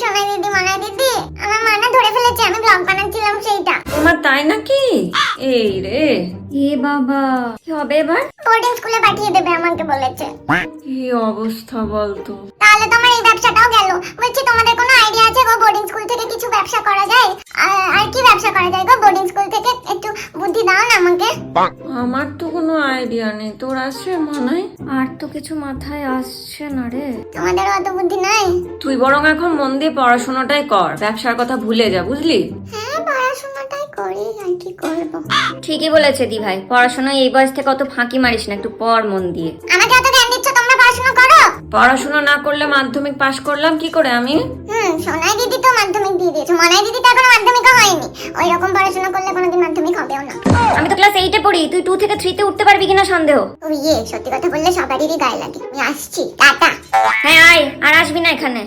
সোনাই দিদি মনাই দিদি আমার মা না ধরে ফেলেছে আমি ব্লগ বানাচ্ছিলাম সেইটা। তোমার তাই নাকি? এই রে। এ বাবা কি হবে এবার? বোর্ডিং স্কুলে পাঠিয়ে দেবে আমাকে বলেছে। কি অবস্থা বলতো? তাহলে তোমার এই ব্যবসাটাও গেল। বলছি তোমাদের কোনো আইডিয়া আছে গো বোর্ডিং স্কুল থেকে কিছু ব্যবসা করা যায়? আর- আর কি ব্যবসা করা যায় গো বোর্ডিং স্কুল থেকে? একটু বুদ্ধি দাও না আমাকে। আমার তো কোনো আইডিয়া নেই। তোর আছে মনে হয় আর তো কিছু মাথায় আসছে না রে। তোমাদের অত বুদ্ধি নাই? তুই বরং এখন মন দিয়ে পড়াশোনাটাই কর ব্যবসার কথা ভুলে যা বুঝলি? হ্যাঁ পড়াশোনাটাই করি আর কি করব? ঠিকই বলেছে দি ভাই পড়াশোনা এই বয়স থেকে অত ফাঁকি মারিস না একটু পড় মন দিয়ে। আমাকে অত জ্ঞান দিচ্ছ তোমরা পড়াশোনা করো? পড়াশোনা না করলে মাধ্যমিক পাশ করলাম কি করে আমি? হুম সোনাই দিদি তো মাধ্যমিক দিয়ে দিয়েছে। মনাই দিদি তো এখনও মাধ্যমিকও হয়নি। ওই রকম পড়াশোনা মাধ্যমিক হবেও না। আমি তো ক্লাস এইটে পড়ি তুই টু থেকে থ্রিতে উঠতে পারবি কিনা সন্দেহ? ও ইয়ে সত্যি কথা বললে সবারই গায়ে লাগে। আমি আসছি টাটা। হ্যাঁ আয় আর আসবি না এখানে।